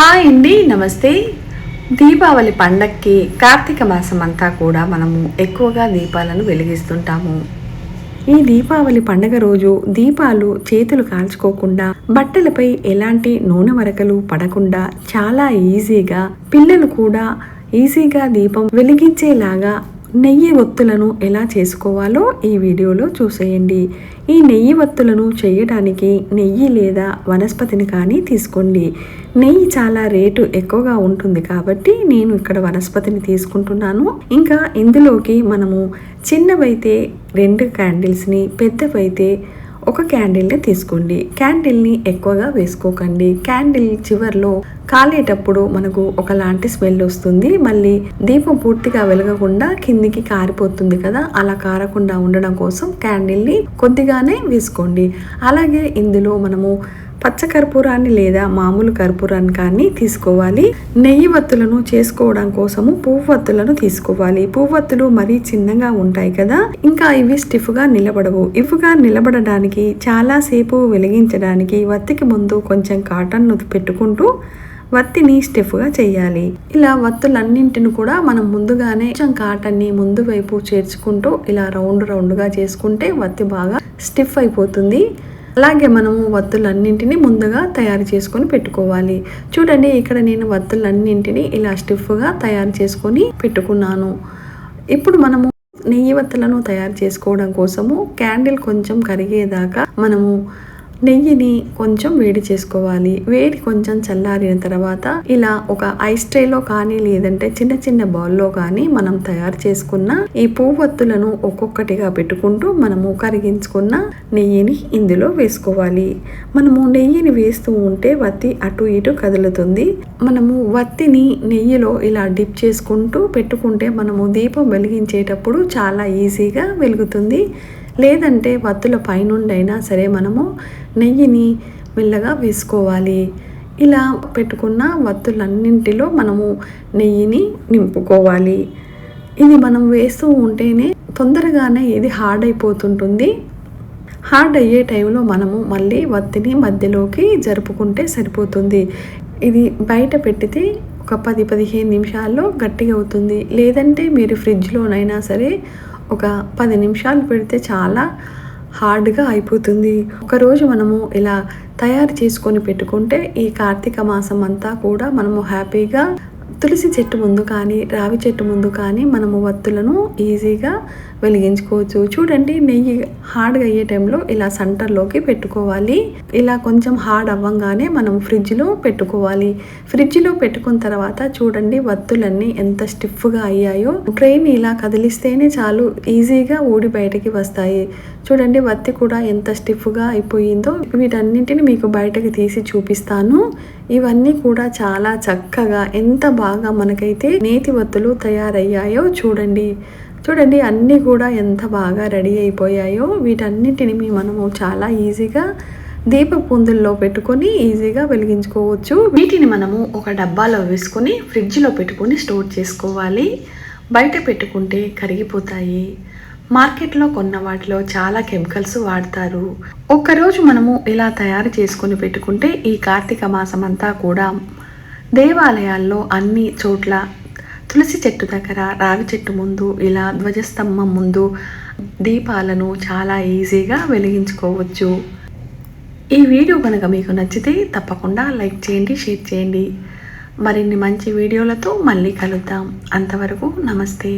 Hi అండి నమస్తే. దీపావళి పండక్కి కార్తీక మాసం అంతా కూడా మనము ఎక్కువగా దీపాలను వెలిగిస్తుంటాము. ఈ దీపావళి పండగ రోజు దీపాలు చేతులు కాల్చుకోకుండా బట్టలపై ఎలాంటి నూనె మరకలు పడకుండా చాలా ఈజీగా పిల్లలు కూడా ఈజీగా దీపం వెలిగించేలాగా నెయ్యి ఒత్తులను ఎలా చేసుకోవాలో ఈ వీడియోలో చూసేయండి. ఈ నెయ్యి ఒత్తులను చేయడానికి నెయ్యి లేదా వనస్పతిని కానీ తీసుకోండి. నెయ్యి చాలా రేటు ఎక్కువగా ఉంటుంది కాబట్టి నేను ఇక్కడ వనస్పతిని తీసుకుంటున్నాను. ఇంకా ఇందులోకి మనము చిన్నవైతే రెండు క్యాండిల్స్ని పెద్దవైతే ఒక క్యాండిల్ని తీసుకోండి. క్యాండిల్ని ఎక్కువగా వేసుకోకండి. క్యాండిల్ చివర్లో కాలేటప్పుడు మనకు ఒకలాంటి స్మెల్ వస్తుంది. మళ్ళీ దీపం పూర్తిగా వెలగకుండా కిందికి కారిపోతుంది కదా అలా కారకుండా ఉండడం కోసం క్యాండిల్ని కొద్దిగానే వేసుకోండి. అలాగే ఇందులో మనము పచ్చ కర్పూరాన్ని లేదా మామూలు కర్పూరాన్ని కానీ తీసుకోవాలి. నెయ్యి వత్తులను చేసుకోవడం కోసము పువ్వత్తులను తీసుకోవాలి. పువ్వత్తులు మరీ చిన్నగా ఉంటాయి కదా ఇంకా ఇవి స్టిఫ్గా నిలబడవు. ఇవిగా నిలబడడానికి చాలా సేపు వెలిగించడానికి వత్తికి ముందు కొంచెం కాటన్ పెట్టుకుంటూ వత్తిని స్టిఫ్గా చేయాలి. ఇలా వత్తులన్నింటిని కూడా మనం ముందుగానే కొంచెం కాటన్ని ముందు వైపు చేర్చుకుంటూ ఇలా రౌండ్ రౌండ్గా చేసుకుంటే వత్తి బాగా స్టిఫ్ అయిపోతుంది. అలాగే మనము వత్తులన్నింటినీ ముందుగా తయారు చేసుకొని పెట్టుకోవాలి. చూడండి ఇక్కడ నేను వత్తులన్నింటినీ ఇలా స్టిఫ్గా తయారు చేసుకొని పెట్టుకున్నాను. ఇప్పుడు మనము నెయ్యి వత్తులను తయారు చేసుకోవడం కోసము క్యాండిల్ కొంచెం కరిగేదాకా మనము నెయ్యిని కొంచెం వేడి చేసుకోవాలి. వేడి కొంచెం చల్లారిన తర్వాత ఇలా ఒక ఐస్ ట్రేలో కానీ లేదంటే చిన్న చిన్న బౌల్లో కానీ మనం తయారు చేసుకున్న ఈ పువ్వొత్తులను ఒక్కొక్కటిగా పెట్టుకుంటూ మనము కరిగించుకున్న నెయ్యిని ఇందులో వేసుకోవాలి. మనము నెయ్యిని వేస్తూ ఉంటే వత్తి అటు ఇటు కదులుతుంది. మనము వత్తిని నెయ్యిలో ఇలా డిప్ చేసుకుంటూ పెట్టుకుంటే మనము దీపం వెలిగించేటప్పుడు చాలా ఈజీగా వెలుగుతుంది. లేదంటే వత్తుల పైనుండైనా సరే మనము నెయ్యిని మెల్లగా వేసుకోవాలి. ఇలా పెట్టుకున్న వత్తులన్నింటిలో మనము నెయ్యిని నింపుకోవాలి. ఇది మనం వేస్తూ ఉంటేనే తొందరగానే ఇది హార్డ్ అయిపోతుంటుంది హార్డ్ అయ్యే టైంలో మనము మళ్ళీ వత్తిని మధ్యలోకి జరుపుకుంటే సరిపోతుంది. ఇది బయట పెట్టితే ఒక పది పదిహేను నిమిషాల్లో గట్టిగా అవుతుంది లేదంటే మీరు ఫ్రిడ్జ్లోనైనా సరే ఒక పది నిమిషాలు పెడితే చాలా హార్డ్గా అయిపోతుంది. ఒకరోజు మనము ఇలా తయారు చేసుకొని పెట్టుకుంటే ఈ కార్తీక మాసం అంతా కూడా మనము హ్యాపీగా తులసి చెట్టు ముందు కానీ రావి చెట్టు ముందు కానీ మనము వత్తులను ఈజీగా వెలిగించుకోవచ్చు. చూడండి నెయ్యి హార్డ్గా అయ్యే టైంలో ఇలా సెంటర్లోకి పెట్టుకోవాలి. ఇలా కొంచెం హార్డ్ అవ్వంగానే మనం ఫ్రిడ్జ్లో పెట్టుకోవాలి. ఫ్రిడ్జ్లో పెట్టుకున్న తర్వాత చూడండి వత్తులన్నీ ఎంత స్టిఫ్గా అయ్యాయో. ట్రైన్ ఇలా కదిలిస్తేనే చాలు ఈజీగా ఊడి బయటకి వస్తాయి. చూడండి వత్తి కూడా ఎంత స్టిఫ్గా అయిపోయిందో. వీటన్నింటిని మీకు బయటకు తీసి చూపిస్తాను. ఇవన్నీ కూడా చాలా చక్కగా ఎంత బాగా బాగా మనకైతే నేతి వత్తులు తయారయ్యాయో చూడండి. చూడండి అన్నీ కూడా ఎంత బాగా రెడీ అయిపోయాయో. వీటన్నిటిని మనము చాలా ఈజీగా దీప పుందుల్లో పెట్టుకొని ఈజీగా వెలిగించుకోవచ్చు. వీటిని మనము ఒక డబ్బాలో వేసుకొని ఫ్రిడ్జ్లో పెట్టుకొని స్టోర్ చేసుకోవాలి. బయట పెట్టుకుంటే కరిగిపోతాయి. మార్కెట్లో కొన్న వాటిలో చాలా కెమికల్స్ వాడతారు. ఒక్కరోజు మనము ఇలా తయారు చేసుకొని పెట్టుకుంటే ఈ కార్తీక మాసం అంతా కూడా దేవాలయాల్లో అన్ని చోట్ల తులసి చెట్టు దగ్గర రావి చెట్టు ముందు ఇలా ధ్వజస్తంభం ముందు దీపాలను చాలా ఈజీగా వెలిగించుకోవచ్చు. ఈ వీడియో కనుక మీకు నచ్చితే తప్పకుండా లైక్ చేయండి షేర్ చేయండి. మరిన్ని మంచి వీడియోలతో మళ్ళీ కలుద్దాం. అంతవరకు నమస్తే.